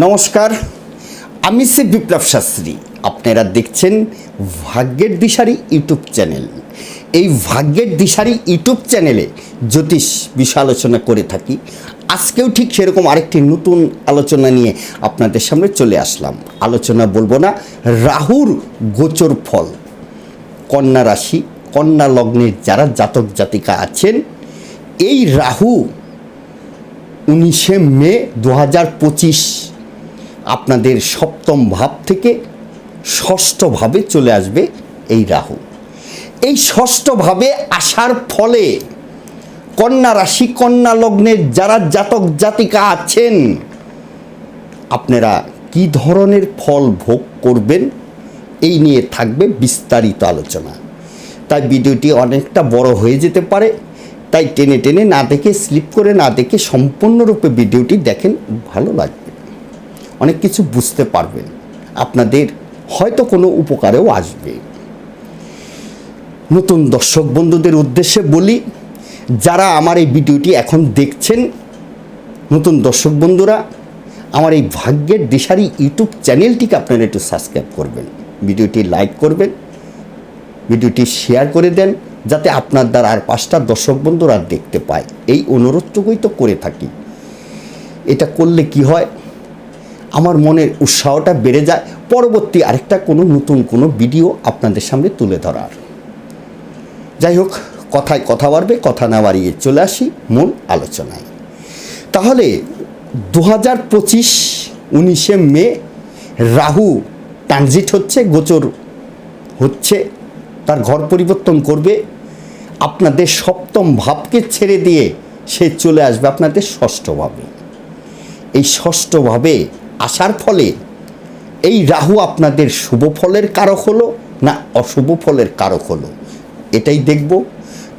নমস্কার, আমি সে বিপ্লব শাস্ত্রী। আপনারা দেখছেন ভাগ্যের দিশারি ইউটিউব চ্যানেল। এই ভাগ্যের দিশারি ইউটিউব চ্যানেলে জ্যোতিষ বিষয় আলোচনা করে থাকি। আজকেও ঠিক সেরকম আরেকটি নতুন আলোচনা নিয়ে আপনাদের সামনে চলে আসলাম। আলোচনা বলব না, রাহুর গোচর ফল। কন্যা রাশি, কন্যা লগ্নের যারা জাতক জাতিকা আছেন, এই রাহু উনিশে মে দু হাজার পঁচিশ আপনাদের সপ্তম ভাব থেকে ষষ্ঠভাবে চলে আসবে এই রাহু। এই ষষ্ঠভাবে আসার ফলে কন্যা রাশি, কন্যা লগ্নের যারা জাতক, জাতিকা আছেন, আপনারা কি ধরনের ফল ভোগ করবেন? এই নিয়ে থাকবে বিস্তারিত আলোচনা। তাই ভিডিওটি অনেকটা বড় হয়ে যেতে পারে। তাই টেনে টেনে না দেখে, স্লিপ করে না দেখে সম্পূর্ণরূপে ভিডিওটি দেখেন, ভালো লাগবে। অনেক কিছু বুঝতে পারবেন। আপনাদের হয়তো কোনো উপকারেও আসবে। নতুন দর্শক বন্ধুদের উদ্দেশ্যে বলি, যারা আমার এই ভিডিওটি এখন দেখছেন, নতুন দর্শক বন্ধুরা, আমার এই ভাগ্যের দিশারি ইউটিউব চ্যানেলটিকে আপনারা একটু সাবস্ক্রাইব করবেন। ভিডিওটি লাইক করবেন, ভিডিওটি শেয়ার করে দেন, যাতে আপনার দ্বারা আর পাঁচটা দর্শক বন্ধুরা দেখতে পায়। এই অনুরোধটুকুই তো করে থাকি। এটা করলে কি হয়? আমার মনের উৎসাহটা বেড়ে যায়। পরবর্তী আরেকটা কোনো নতুন কোনো ভিডিও আপনাদের সামনে তুলে ধরার। যাই হোক, কথায় কথা বাড়বে, কথা না বাড়িয়ে চলে আসি মূল আলোচনায়। তাহলে দু হাজার পঁচিশ উনিশে মে রাহু ট্রানজিট হচ্ছে, গোচর হচ্ছে, তার ঘর পরিবর্তন করবে। আপনাদের সপ্তম ভাবকে ছেড়ে দিয়ে সে চলে আসবে আপনাদের ষষ্ঠভাবে এই ষষ্ঠভাবে আসার ফলে এই রাহু আপনাদের শুভ ফলের কারক হলো না অশুভ ফলের কারক হলো? এটাই দেখব।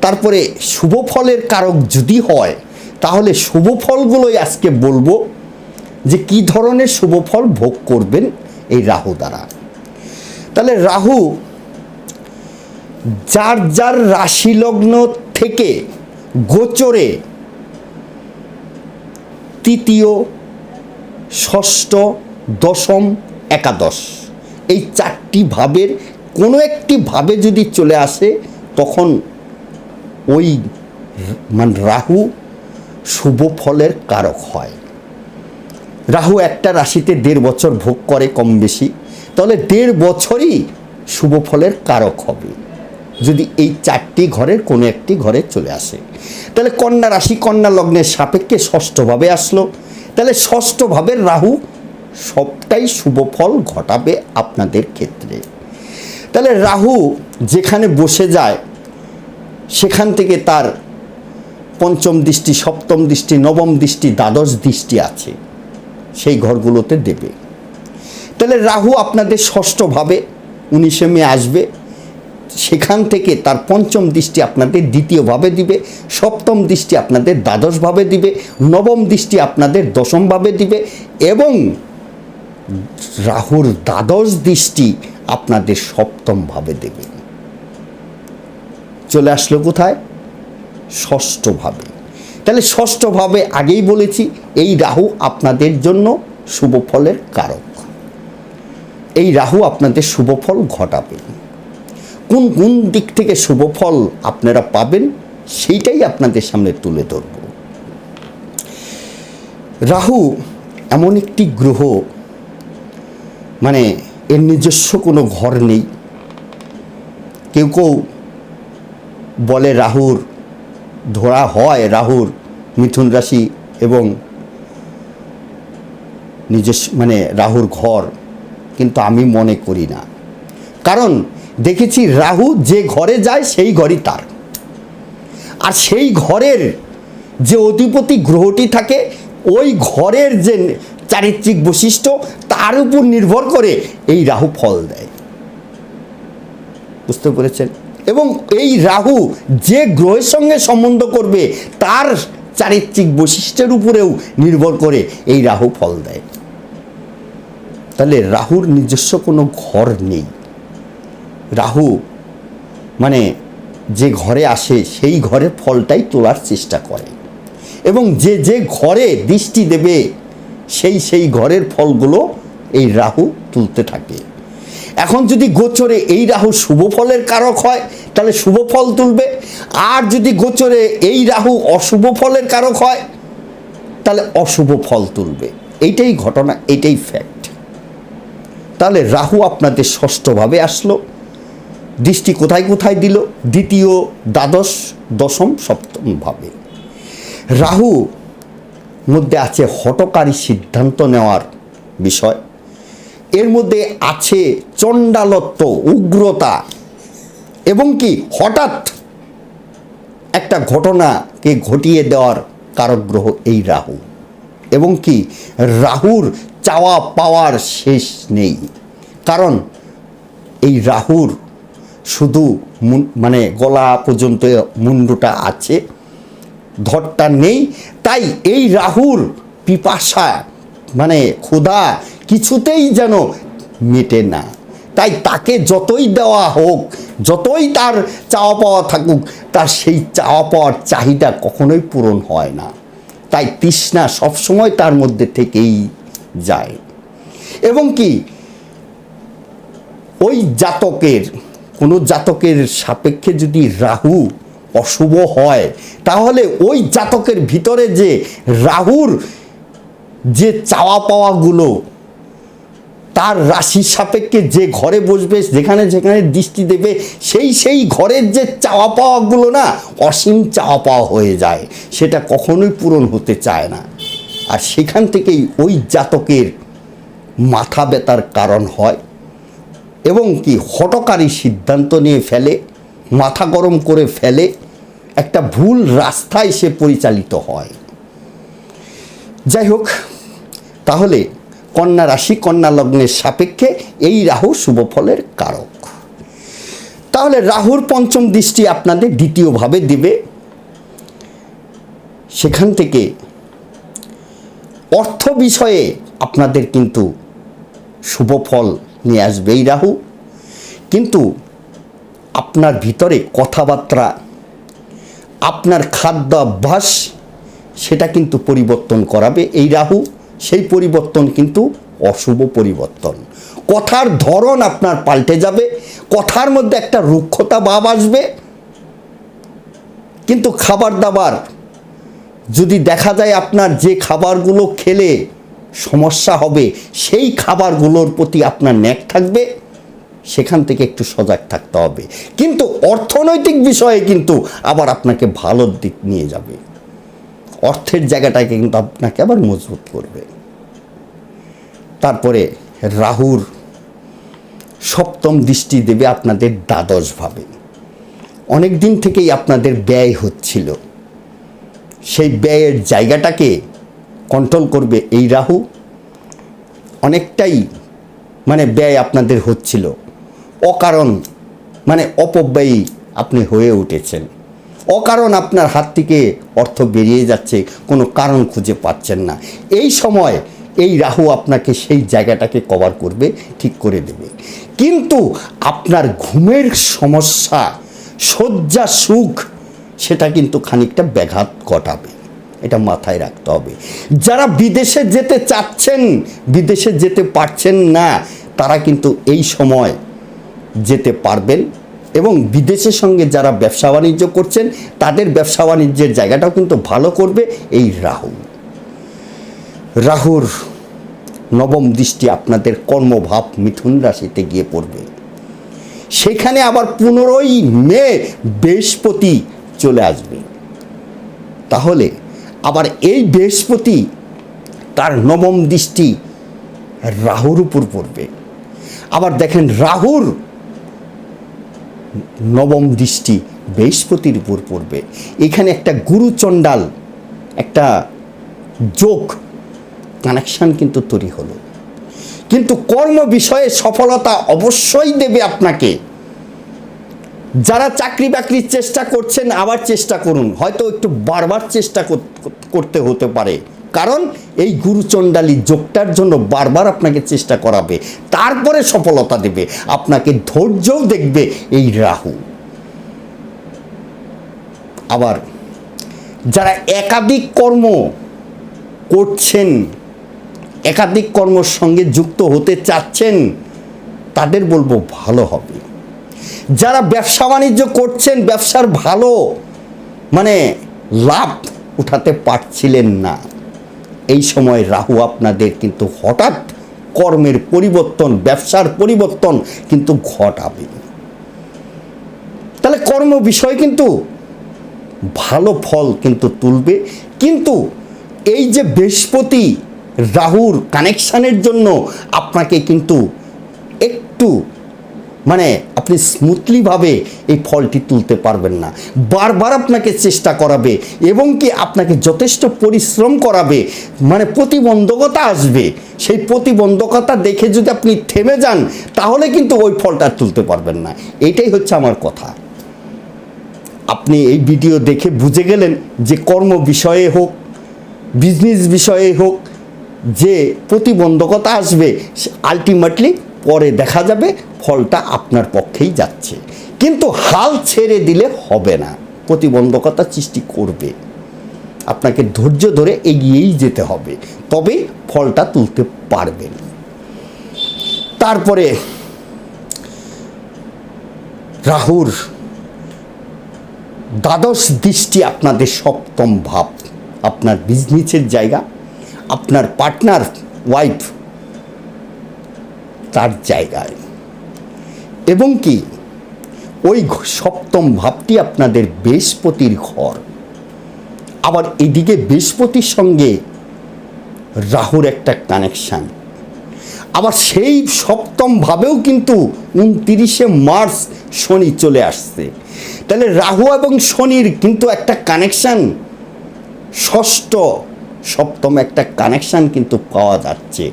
তারপরে শুভ ফলের কারক যদি হয়, তাহলে শুভ ফলগুলোই আজকে বলব যে কি ধরনের শুভ ফল ভোগ করবেন এই রাহু দ্বারা। তাহলে রাহু যার যার রাশি লগ্ন থেকে গোচরে তৃতীয় ষষ্ঠ, দশম, একাদশ। এই চারটি ভাবের, কোনো একটি ভাবে যদি চলে আসে, তখন ওই মানে রাহু শুভ ফলের কারক হয়। রাহু একটা রাশিতে দেড় বছর ভোগ করে কম বেশি, তাহলে দেড় বছরই শুভ ফলের কারক হবে। যদি এই চারটি ঘরের কোনো একটি ঘরে চলে আসে। তাহলে কন্যা রাশি, কন্যা লগ্নের সাপেক্ষে ষষ্ঠভাবে আসলো। তাহলে ষষ্ঠভাবে রাহু সবটাই শুভ ফল ঘটাবে আপনাদের ক্ষেত্রে। তাহলে রাহু যেখানে বসে যায়, সেখান থেকে তার পঞ্চম দৃষ্টি, সপ্তম দৃষ্টি, নবম দৃষ্টি, দ্বাদশ দৃষ্টি আছে, সেই ঘরগুলোতে দেবে। তাহলে রাহু আপনাদের ষষ্ঠভাবে, উনিশে মে আসবে সেখান থেকে তার পঞ্চম দৃষ্টি আপনাদের দ্বিতীয়ভাবে দিবে, সপ্তম দৃষ্টি আপনাদের দ্বাদশভাবে দিবে, নবম দৃষ্টি আপনাদের দশমভাবে দিবে এবং রাহুর দ্বাদশ দৃষ্টি আপনাদের সপ্তমভাবে দেবে। চলে আসলো কোথায়? ষষ্ঠভাবে। তাহলে ষষ্ঠভাবে আগেই বলেছি, এই রাহু আপনাদের জন্য শুভ ফলের কারক। এই রাহু আপনাদের শুভ ফল ঘটাবে। কোন কোন দিক থেকে শুভ ফল আপনারা পাবেন, সেইটাই আপনাদের সামনে তুলে ধরব। রাহু এমন একটি গ্রহ মানে এর নিজস্ব কোনো ঘর নেই। কেউ কেউ বলে রাহুর ধরা হয়, রাহুর মিথুন রাশি এবং নিজস্ব মানে রাহুর ঘর, কিন্তু আমি মনে করি না। কারণ দেখেছি রাহু যে ঘরে যায়, সেই ঘরই তার। আর সেই ঘরের যে অধিপতি গ্রহটি থাকে, ওই ঘরের যে চারিত্রিক বৈশিষ্ট্য, তার উপর নির্ভর করে এই রাহু ফল দেয়। বুঝতে পেরেছেন? এবং এই রাহু যে গ্রহের সঙ্গে সম্বন্ধ করবে, তার চারিত্রিক বৈশিষ্ট্যের উপরেও নির্ভর করে এই রাহু ফল দেয়। তাহলে রাহুর নিজস্ব কোনো ঘর নেই। রাহু মানে যে ঘরে আসে, সেই ঘরের ফলটাই তোলার চেষ্টা করে। এবং যে যে ঘরে দৃষ্টি দেবে, সেই সেই ঘরের ফলগুলো এই রাহু তুলতে থাকে। এখন যদি গোচরে এই রাহু শুভ ফলের কারক হয়, তাহলে শুভ ফল তুলবে। আর যদি গোচরে এই রাহু অশুভ ফলের কারক হয়, তাহলে অশুভ ফল তুলবে। এইটাই ঘটনা এটাই ফ্যাক্ট তাহলে রাহু আপনাদের ষষ্ঠভাবে আসলো। দৃষ্টি কোথায় কোথায় দিল? দ্বিতীয় দ্বাদশ, দশম, সপ্তম ভাবে। রাহু মধ্যে আছে হটকারী সিদ্ধান্ত নেওয়ার বিষয়। এর মধ্যে আছে চণ্ডালত্ব, উগ্রতা এবং কি হঠাৎ একটা ঘটনাকে ঘটিয়ে দেওয়ার কারগ্রহ এই রাহু। এবং কি রাহুর চাওয়া পাওয়ার শেষ নেই। কারণ এই রাহুর শুধু মানে গলা পর্যন্ত মুন্ডুটা আছে, ধরটা নেই। তাই এই রাহুর পিপাসা মানে ক্ষুধা কিছুতেই যেন মেটে না। তাই তাকে যতই দেওয়া হোক, যতই তার চাওয়া পাওয়া থাকুক, তার সেই চাওয়া পাওয়ার চাহিদা কখনোই পূরণ হয় না। তাই তৃষ্ণা সবসময় তার মধ্যে থেকেই যায়। এবং কি, ওই জাতকের কোনো জাতকের সাপেক্ষে যদি রাহু অশুভ হয়, তাহলে ওই জাতকের ভিতরে যে রাহুর যে চাওয়া পাওয়াগুলো, তার রাশির সাপেক্ষে যে ঘরে বসবে, যেখানে যেখানে দৃষ্টি দেবে, সেই সেই ঘরের যে চাওয়া পাওয়াগুলো না, অসীম চাওয়া পাওয়া হয়ে যায়। সেটা কখনোই পূরণ হতে চায় না। আর সেখান থেকেই ওই জাতকের মাথা ব্যথার কারণ হয়। এবং কি হটকারী সিদ্ধান্ত নিয়ে ফেলে, মাথা গরম করে ফেলে, একটা ভুল রাস্তায় সে পরিচালিত হয়। যাই হোক তাহলে কন্যা রাশি, কন্যা লগ্নের সাপেক্ষে এই রাহু শুভ ফলের কারক। তাহলে রাহুর পঞ্চম দৃষ্টি আপনাদের দ্বিতীয়ভাবে দিবে। সেখান থেকে অর্থ বিষয়ে আপনাদের কিন্তু শুভ ফল নিয়ে আসবে এই রাহু। কিন্তু আপনার ভিতরে কথাবার্তা, আপনার খাদ্য অভ্যাস সেটা কিন্তু পরিবর্তন করাবে এই রাহু। সেই পরিবর্তন কিন্তু অশুভ পরিবর্তন। কথার ধরন আপনার পাল্টে যাবে, কথার মধ্যে একটা রুক্ষতা ভাব আসবে। কিন্তু খাবার দাবার, যদি দেখা যায় আপনার যে খাবারগুলো খেলে সমস্যা হবে, সেই খাবারগুলোর প্রতি আপনার ন্যাক থাকবে, সেখান থেকে একটু সজাগ থাকতে হবে। কিন্তু অর্থনৈতিক বিষয়ে কিন্তু আবার আপনাকে ভালোর দিক নিয়ে যাবে। অর্থের জায়গাটাকে কিন্তু আপনাকে আবার মজবুত করবে। তারপরে রাহুর সপ্তম দৃষ্টি দেবে আপনাদের দ্বাদশভাবে। অনেক দিন থেকেই আপনাদের ব্যয় হচ্ছিল। সেই ব্যয়ের জায়গাটাকে কন্ট্রোল করবে এই রাহু, অনেকটাই মানে ব্যয় আপনাদের হচ্ছিল। অকারণ মানে অপব্যয়ী আপনি হয়ে উঠেছেন। অকারণ আপনার হাত থেকে অর্থ বেরিয়ে যাচ্ছে, কোনো কারণ খুঁজে পাচ্ছেন না। এই সময় এই রাহু আপনাকে সেই জায়গাটাকে কভার করবে, ঠিক করে দেবে। কিন্তু আপনার ঘুমের সমস্যা, শয্যা সুখ, সেটা কিন্তু খানিকটা ব্যাঘাত ঘটাবে। এটা মাথায় রাখতে হবে। যারা বিদেশে যেতে চাচ্ছেন, বিদেশে যেতে পারছেন না, তারা কিন্তু এই সময় যেতে পারবেন এবং বিদেশের সঙ্গে যারা ব্যবসা বাণিজ্য করছেন, তাদের ব্যবসা বাণিজ্যের জায়গাটাও কিন্তু ভালো করবে এই রাহু। রাহুর নবম দৃষ্টি আপনাদের কর্মভাব মিথুন রাশিতে গিয়ে পড়বে। সেখানে আবার পনেরোই মে বৃহস্পতি চলে আসবে। তাহলে আবার এই বৃহস্পতি তার নবম দৃষ্টি রাহুর উপর পড়বে। আবার দেখেন রাহুর নবম দৃষ্টি বৃহস্পতির উপর পড়বে। এখানে একটা গুরুচণ্ডাল একটা যোগ কানেকশান কিন্তু তৈরি হলো। কিন্তু কর্ম বিষয়ে সফলতা অবশ্যই দেবে আপনাকে। যারা চাকরি বাকরির চেষ্টা করছেন, আবার চেষ্টা করুন। হয়তো একটু বারবার চেষ্টা করতে হতে পারে। কারণ এই গুরুচণ্ডালী যোগটার জন্য বারবার আপনাকে চেষ্টা করাবে। তারপরে সফলতা দেবে। আপনাকে ধৈর্যও দেখবে এই রাহু। আবার, যারা একাধিক কর্ম করছেন, একাধিক কর্মর সঙ্গে যুক্ত হতে চাচ্ছেন, তাদের বলব ভালো হবে। যারা ব্যবসা বাণিজ্য করছেন, ব্যবসার ভালো মানে লাভ উঠাতে পারছিলেন না। এই সময় রাহু আপনাদের কিন্তু হঠাৎ কর্মের পরিবর্তন, ব্যবসার পরিবর্তন কিন্তু ঘটাবে। তাহলে কর্ম বিষয় কিন্তু ভালো ফল কিন্তু তুলবে। কিন্তু এই যে বৃহস্পতি রাহুর কানেকশানের জন্য আপনাকে কিন্তু একটু মানে আপনি স্মুথলিভাবে এই ফলটি তুলতে পারবেন না। বারবার আপনাকে চেষ্টা করাবে এবং কি আপনাকে যথেষ্ট পরিশ্রম করাবে। মানে প্রতিবন্ধকতা আসবে। সেই প্রতিবন্ধকতা দেখে যদি আপনি থেমে যান, তাহলে কিন্তু ওই ফলটা তুলতে পারবেন না। এটাই হচ্ছে আমার কথা। আপনি এই ভিডিও দেখে বুঝে গেলেন যে কর্ম বিষয়ে হোক বিজনেস বিষয়ে হোক, যে প্রতিবন্ধকতা আসবে আলটিমেটলি পরে দেখা যাবে ফলটা আপনার পক্ষেই যাচ্ছে। কিন্তু হাল ছেড়ে দিলে হবে না। প্রতিবন্ধকতা সৃষ্টি করবে। আপনাকে ধৈর্য ধরে এগিয়েই যেতে হবে। তবেই ফলটা তুলতে পারবেন। তারপরে রাহুর দ্বাদশ দৃষ্টি আপনাদের সপ্তম ভাব। আপনার বিজনেসের জায়গা, আপনার পার্টনার ওয়াইফ তার জায়গায়। এবং কি, ওই সপ্তম ভাবটি আপনাদের বৃহস্পতির ঘর। আবার এদিকে বৃহস্পতির সঙ্গে রাহুর একটা কানেকশান আবার সেই সপ্তম ভাবেও কিন্তু উনতিরিশে মার্চ শনি চলে আসছে। তাহলে রাহু এবং শনির কিন্তু একটা কানেকশান ষষ্ঠ সপ্তম একটা কানেকশান কিন্তু পাওয়া যাচ্ছে।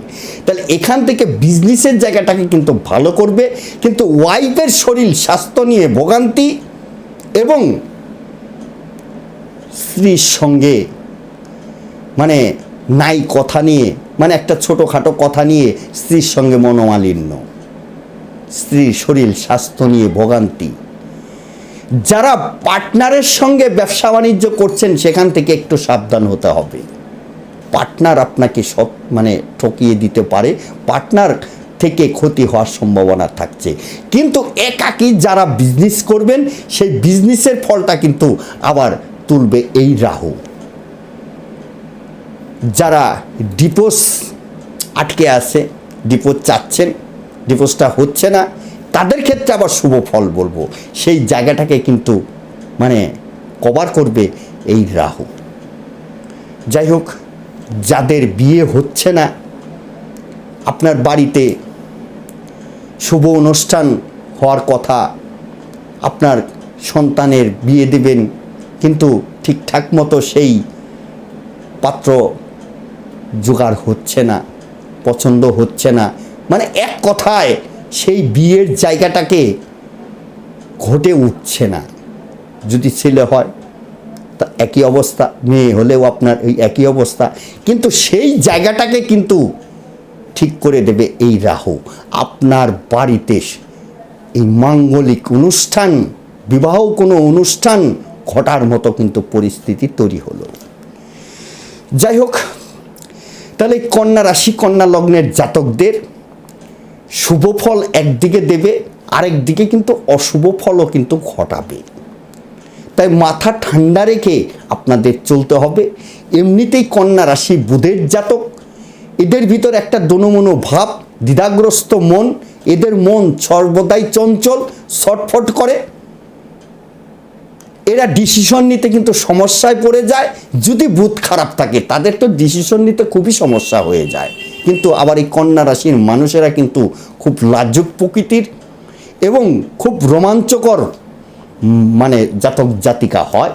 তাহলে এখান থেকে বিজনেসের জায়গাটাকে কিন্তু ভালো করবে, কিন্তু ওয়াইফের শরীর, স্বাস্থ্য নিয়ে ভোগান্তি এবং স্ত্রীর সঙ্গে মানে নাই কথা নিয়ে মানে একটা ছোটোখাটো কথা নিয়ে স্ত্রীর সঙ্গে মনোমালিন্য, স্ত্রীর শরীর, স্বাস্থ্য নিয়ে ভোগান্তি। যারা পার্টনারের সঙ্গে ব্যবসা বাণিজ্য করছেন, সেখান থেকে একটু সাবধান হতে হবে। পার্টনার আপনাকে সব মানে ঠকিয়ে দিতে পারে, পার্টনার থেকে ক্ষতি হওয়ার সম্ভাবনা থাকছে। কিন্তু একাকী যারা বিজনেস করবেন, সেই বিজনেসের ফলটা কিন্তু আবার তুলবে এই রাহু। যারা ডিপোস আটকে আছে ডিপোজ চাচ্ছেন ডিপোজটা হচ্ছে না, তাদের ক্ষেত্রে আবার শুভ ফল বলব। সেই জায়গাটাকে কিন্তু মানে কভার করবে এই রাহু। যাই হোক যাদের বিয়ে হচ্ছে না, আপনার বাড়িতে শুভ অনুষ্ঠান হওয়ার কথা আপনার সন্তানের বিয়ে দেবেন, কিন্তু ঠিকঠাক মতো সেই পাত্র জোগাড় হচ্ছে না, পছন্দ হচ্ছে না। মানে এক কথায় সেই বিয়ের জায়গাটাকে ঘটে উঠছে না, যদি ছেলে হয়। একই অবস্থা, মেয়ে হলেও আপনার এই একই অবস্থা। কিন্তু সেই জায়গাটাকে কিন্তু ঠিক করে দেবে এই রাহু। আপনার বাড়িতে এই মাঙ্গলিক অনুষ্ঠান, বিবাহ কোনো অনুষ্ঠান ঘটার মতো কিন্তু পরিস্থিতি তৈরি হলো। যাই হোক, তাহলে কন্যা রাশি, কন্যা লগ্নের জাতকদের শুভ ফল একদিকে দেবে আরেক দিকে কিন্তু অশুভ ফলও কিন্তু ঘটাবে। তাই মাথা ঠান্ডা রেখে আপনাদের চলতে হবে। এমনিতেই কন্যা রাশি বুধের জাতক। এদের ভিতর একটা দনমনো ভাব, দ্বিধাগ্রস্ত মন, এদের মন সর্বদাই চঞ্চল, ছটফট করে। এরা ডিসিশন নিতে কিন্তু সমস্যায় পড়ে যায়। যদি বুধ খারাপ থাকে, তাদের তো ডিসিশন নিতে খুবই সমস্যা হয়ে যায়। কিন্তু আবার এই কন্যা রাশির মানুষেরা কিন্তু খুব লাজুক প্রকৃতির এবং খুব রোমাঞ্চকর মানে জাতক জাতিকা হয়।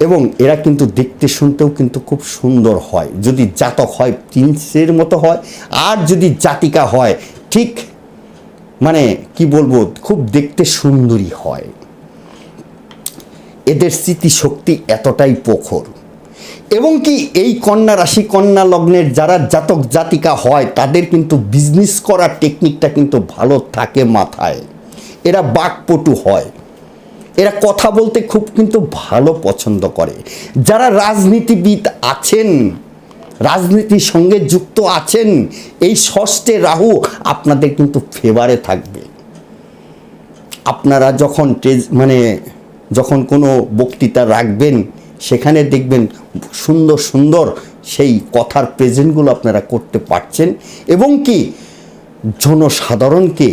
এবং এরা কিন্তু দেখতে শুনতেও কিন্তু খুব সুন্দর হয়। যদি জাতক হয়, প্রিন্সের মতো হয়, আর যদি জাতিকা হয়, ঠিক মানে কি বলব, খুব দেখতে সুন্দরী হয়। এদের স্মৃতিশক্তি এতটাই প্রখর। এবং কি এই কন্যা রাশি, কন্যা লগ্নের যারা জাতক জাতিকা হয়, তাদের কিন্তু বিজনেস করার টেকনিকটা কিন্তু ভালো থাকে মাথায়। এরা বাকপটু হয়। এরা কথা বলতে খুব কিন্তু ভালো পছন্দ করে। যারা রাজনীতিবিদ আছেন, রাজনীতির সঙ্গে যুক্ত আছেন, এই ষষ্ঠে রাহু আপনাদের কিন্তু ফেভারে থাকবে। আপনারা যখন মানে যখন কোনো বক্তৃতা রাখবেন, সেখানে দেখবেন সুন্দর সুন্দর সেই কথার প্রেজেন্টগুলো আপনারা করতে পারছেন এবং কি জনসাধারণকে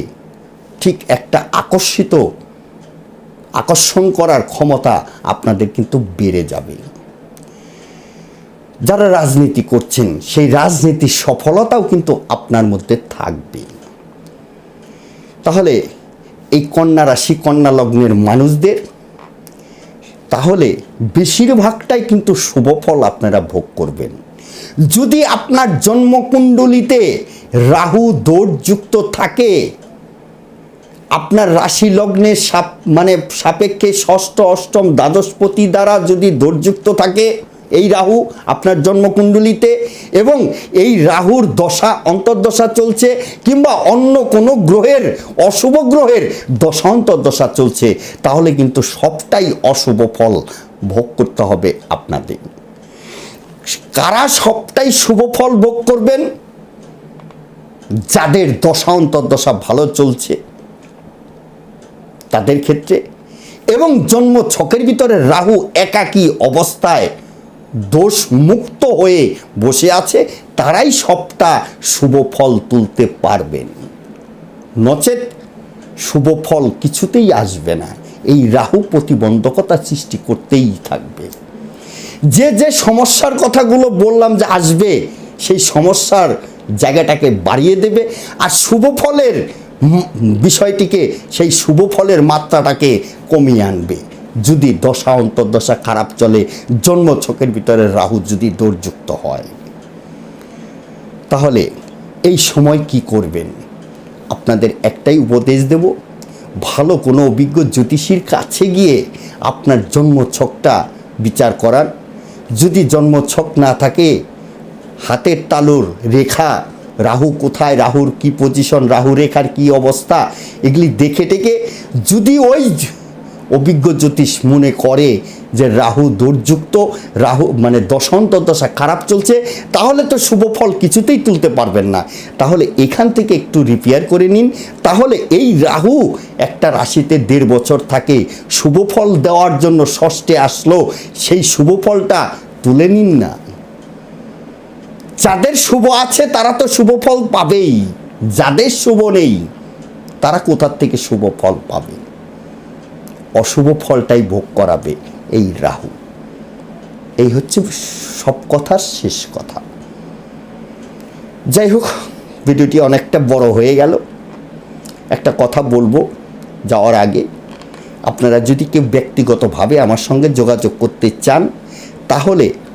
ঠিক একটা আকর্ষিত, আকর্ষণ করার ক্ষমতা আপনাদের কিন্তু বেড়ে যাবে। যারা রাজনীতি করছেন, সেই রাজনীতির সফলতাও কিন্তু আপনার মধ্যে থাকবে। তাহলে এই কন্যা রাশি, কন্যা লগ্নের মানুষদের, তাহলে বেশিরভাগটাই কিন্তু শুভ ফল আপনারা ভোগ করবেন। যদি আপনার জন্মকুণ্ডলিতে রাহু দোষযুক্ত থাকে আপনার রাশি লগ্নের সাপ মানে সাপেক্ষে ষষ্ঠ, অষ্টম, দ্বাদশপতি দ্বারা যদি দোষযুক্ত থাকে, এই রাহু আপনার জন্মকুণ্ডলিতে এবং এই রাহুর দশা, অন্তর্দশা চলছে কিংবা অন্য কোনো গ্রহের, অশুভ গ্রহের দশা, অন্তর্দশা চলছে, তাহলে কিন্তু সবটাই অশুভ ফল ভোগ করতে হবে আপনাদের। কারা সবটাই শুভ ফল ভোগ করবেন? যাদের দশা, অন্তর্দশা ভালো চলছে তাদের ক্ষেত্রে এবং জন্ম ছকের ভিতরে রাহু একাকী অবস্থায় দোষ মুক্ত হয়ে বসে আছে, তারাই সবটা শুভ ফল তুলতে পারবেন। নচেত শুভ ফল কিছুতেই আসবে না। এই রাহু প্রতিবন্ধকতা সৃষ্টি করতেই থাকবে। যে যে সমস্যার কথাগুলো বললাম যে আসবে, সেই সমস্যার জায়গাটাকে বাড়িয়ে দেবে। আর শুভ ফলের বিষয়টিকে সেই শুভ ফলের মাত্রাটাকে কমিয়ে আনবে। যদি দশা, অন্তর্দশা খারাপ চলে, জন্ম ছকের ভিতরে রাহু যদি দৌড়যুক্ত হয়, তাহলে এই সময় কি করবেন? আপনাদের একটাই উপদেশ দেব, ভালো কোনো অভিজ্ঞ জ্যোতিষীর কাছে গিয়ে আপনার জন্মছকটা বিচার করার। যদি জন্মছক না থাকে, হাতের তালুর রেখা রাহু কোথায়, রাহুর কি পজিশন রাহু রেখার কি অবস্থা, এগুলি দেখে টেকে যদি ওই অভিজ্ঞ জ্যোতিষ মনে করে যে রাহু দুর্যুক্ত, রাহু মানে দশান্ত দশা খারাপ চলছে, তাহলে তো শুভ ফল কিছুতেই তুলতে পারবেন না। তাহলে এখান থেকে একটু রিপেয়ার করে নিন। তাহলে এই রাহু একটা রাশিতে দেড় বছর থাকে, শুভ ফল দেওয়ার জন্য ষষ্ঠে আসলো, সেই শুভ ফলটা তুলে নিন না। যাদের শুভ আছে তারা তো শুভ ফল পাবেই। যাদের শুভ নেই, তারা কোথার থেকে শুভ ফল পাবে? অশুভ ফলটাই ভোগ করাবে এই রাহু। এই হচ্ছে সব কথার শেষ কথা। যাই হোক, ভিডিওটি অনেকটা বড় হয়ে গেল। একটা কথা বলব যাওয়ার আগে, আপনারা যদি কেউ ব্যক্তিগতভাবে আমার সঙ্গে যোগাযোগ করতে চান, তাহলে